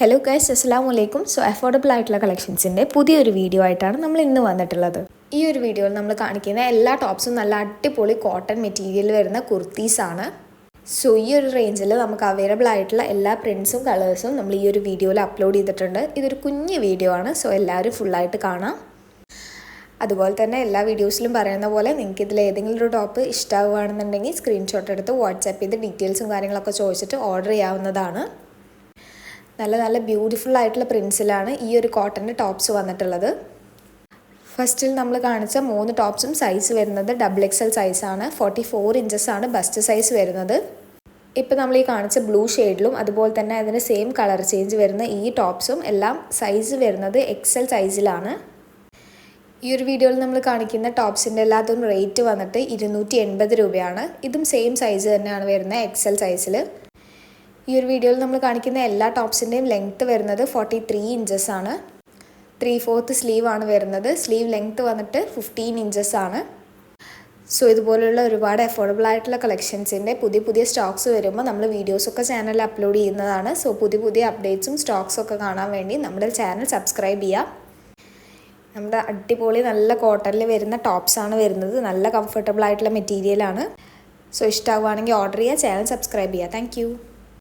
Hello guys അസ്സാം വലൈക്കും so affordable ആയിട്ടുള്ള കളക്ഷൻസിന്റെ പുതിയൊരു വീഡിയോ ആയിട്ടാണ് നമ്മൾ ഇന്ന് വന്നിട്ടുള്ളത്. ഈ ഒരു വീഡിയോയിൽ നമ്മൾ കാണിക്കുന്ന എല്ലാ ടോപ്സും നല്ല അടിപൊളി കോട്ടൺ മെറ്റീരിയൽ വരുന്ന കുർത്തീസാണ് സോ ഈ ഒരു റേഞ്ചിൽ നമുക്ക് അവൈലബിൾ ആയിട്ടുള്ള എല്ലാ പ്രിൻസും കളേഴ്സും നമ്മൾ ഈ ഒരു വീഡിയോയിൽ അപ്ലോഡ് ചെയ്തിട്ടുണ്ട്. ഇതൊരു കുഞ്ഞ് വീഡിയോ ആണ്. സോ എല്ലാവരും ഫുള്ളായിട്ട് കാണാം. അതുപോലെ തന്നെ എല്ലാ വീഡിയോസിലും പറയുന്ന പോലെ നിങ്ങൾക്ക് ഇതിൽ ഏതെങ്കിലും ഒരു ടോപ്പ് ഇഷ്ടമാവുകയാണെന്നുണ്ടെങ്കിൽ സ്ക്രീൻഷോട്ട് എടുത്ത് വാട്സാപ്പ് ചെയ്ത് ഡീറ്റെയിൽസും കാര്യങ്ങളൊക്കെ ചോദിച്ചിട്ട് ഓർഡർ ചെയ്യാവുന്നതാണ്. നല്ല നല്ല ബ്യൂട്ടിഫുൾ ആയിട്ടുള്ള പ്രിൻസിലാണ് ഈ ഒരു കോട്ടന്റെ ടോപ്സ് വന്നിട്ടുള്ളത്. ഫസ്റ്റിൽ നമ്മൾ കാണിച്ച മൂന്ന് ടോപ്സും സൈസ് വരുന്നത് ഡബിൾ എക്സ് എൽ സൈസാണ് ഫോർട്ടി ഫോർ ഇഞ്ചസ് ആണ് ബസ്റ്റ് സൈസ് വരുന്നത്. ഇപ്പോൾ നമ്മൾ ഈ കാണിച്ച ബ്ലൂ ഷെയ്ഡിലും അതുപോലെ തന്നെ അതിന് സെയിം കളർ ചേഞ്ച് വരുന്ന ഈ ടോപ്സും എല്ലാം സൈസ് വരുന്നത് എക്സ് എൽ സൈസിലാണ് ഈ ഒരു വീഡിയോയിൽ നമ്മൾ കാണിക്കുന്ന ടോപ്സിന്റെ എല്ലാത്തും റേറ്റ് വന്നിട്ട് ഇരുന്നൂറ്റി എൺപത് രൂപയാണ്. ഇതും സെയിം സൈസ് തന്നെയാണ് വരുന്നത് എക്സ് എൽ സൈസിൽ ഈ ഒരു വീഡിയോയിൽ നമ്മൾ കാണിക്കുന്ന എല്ലാ ടോപ്സിന്റെയും ലെങ്ത്ത് വരുന്നത് ഫോർട്ടി ത്രീ ഇഞ്ചസ് ആണ്. ത്രീ ഫോർത്ത് സ്ലീവ് ആണ് വരുന്നത്. സ്ലീവ് ലെങ്ത്ത് വന്നിട്ട് ഫിഫ്റ്റീൻ ഇഞ്ചസ് ആണ്. സോ ഇതുപോലെയുള്ള ഒരുപാട് അഫോർഡബിൾ ആയിട്ടുള്ള കളക്ഷൻസിന്റെ പുതിയ പുതിയ സ്റ്റോക്സ് വരുമ്പോൾ നമ്മൾ വീഡിയോസൊക്കെ ചാനലിൽ അപ്ലോഡ് ചെയ്യുന്നതാണ്. സോ പുതിയ പുതിയ അപ്ഡേറ്റ്സും സ്റ്റോക്സൊക്കെ കാണാൻ വേണ്ടി നമ്മുടെ ചാനൽ സബ്സ്ക്രൈബ് ചെയ്യാം. നമ്മുടെ അടിപൊളി നല്ല കോട്ടണിൽ വരുന്ന ടോപ്സാണ് വരുന്നത്. നല്ല കംഫർട്ടബിൾ ആയിട്ടുള്ള മെറ്റീരിയലാണ് സോ ഇഷ്ടമാവുകയാണെങ്കിൽ ഓർഡർ ചെയ്യുക ചാനൽ സബ്സ്ക്രൈബ് ചെയ്യുക താങ്ക്